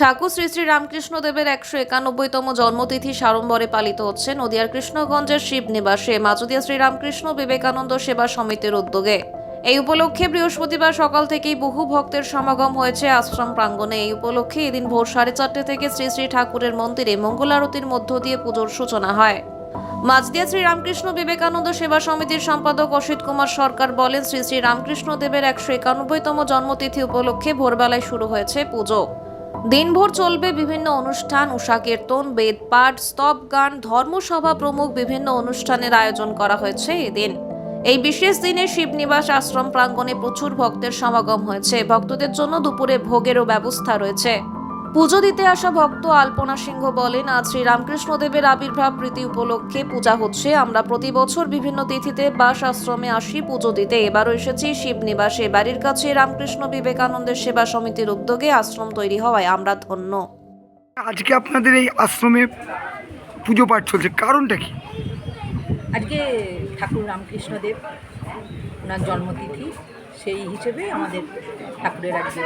ঠাকুর শ্রী শ্রী রামকৃষ্ণ দেবের একশো একানব্বইতম জন্মতিথি সাড়ম্বরে পালিত হচ্ছে নদিয়ার কৃষ্ণগঞ্জের শিব নিবাসে মাজুদিয়া শ্রী রামকৃষ্ণ বিবেকানন্দ সেবা সমিতির উদ্যোগে। এই উপলক্ষে বৃহস্পতিবার সকাল থেকেই বহু ভক্তের সমাগম হয়েছে আশ্রম প্রাঙ্গণে। এই উপলক্ষে এদিন ভোর সাড়ে চারটে থেকে শ্রী শ্রী ঠাকুরের মন্দিরে মঙ্গলারতির মধ্য দিয়ে পুজোর সূচনা হয়। মাঝদিয়া শ্রী রামকৃষ্ণ বিবেকানন্দ সেবা সমিতির সম্পাদক অসিত কুমার সরকার বলেন, শ্রী শ্রী রামকৃষ্ণ দেবের একশো একানব্বইতম জন্মতিথি উপলক্ষে ভোরবেলায় শুরু হয়েছে পুজো। দিনভর চলবে বিভিন্ন অনুষ্ঠান উষা কীর্তন বেদপাঠ, স্তব গান, ধর্মসভা প্রমুখ বিভিন্ন অনুষ্ঠানের আয়োজন করা হয়েছে এদিন এই বিশেষ দিনে শিবনিবাস আশ্রম প্রাঙ্গণে প্রচুর ভক্তের সমাগম হয়েছে। ভক্তদের জন্য দুপুরে ভোগেরও ব্যবস্থা রয়েছে। পুজো দিতে আসা ভক্ত আলপনা সিংহ বলেন আজ শ্রী রামকৃষ্ণদেবের আবির্ভাব প্রীতি উপলক্ষে পূজা হচ্ছে। আমরা প্রতি বছর বিভিন্ন তিথিতে বাস আশ্রমে আসি পুজো দিতে। এবারও এসেছি শিবনিবাসে বাড়ির কাছে রামকৃষ্ণ বিবেকানন্দের সেবা সমিতির উদ্যোগে আশ্রম তৈরি হওয়ায় আমরা ধন্য। আজকে আপনাদের এই আশ্রমে পুজো পাঠ চলছে। কারণটা কি? আজকে ঠাকুর রামকৃষ্ণদেব ওনার জন্মতিথি সেই হিসেবে আমাদের ঠাকুরের আজকে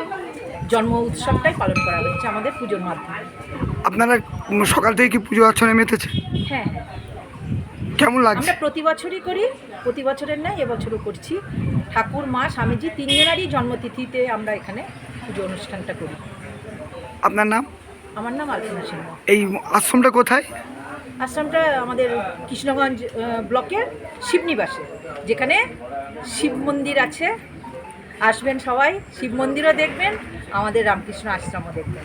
জন্ম উৎসবটাই পালন করা হচ্ছে আমাদের পুজোর মাধ্যমে। আপনারা সকাল থেকে কি পুজো অর্চনে মেতেছে হ্যাঁ। কেমন লাগছে? আমরা প্রতি বছরই করি প্রতি বছরের ন্যায় এবছরও করছি। ঠাকুর মা স্বামীজি তিনজনারই জন্মতিথিতে আমরা এখানে পুজো অনুষ্ঠানটা করি। আপনার নাম? আমার নাম আলপনা সিংহ এই আশ্রমটা কোথায়? আশ্রমটা আমাদের কৃষ্ণগঞ্জ ব্লকের শিবনিবাসে, যেখানে শিব মন্দির আছে। আসবেন সবাই, শিব মন্দিরও দেখবেন, আমাদের রামকৃষ্ণ আশ্রমও দেখবেন।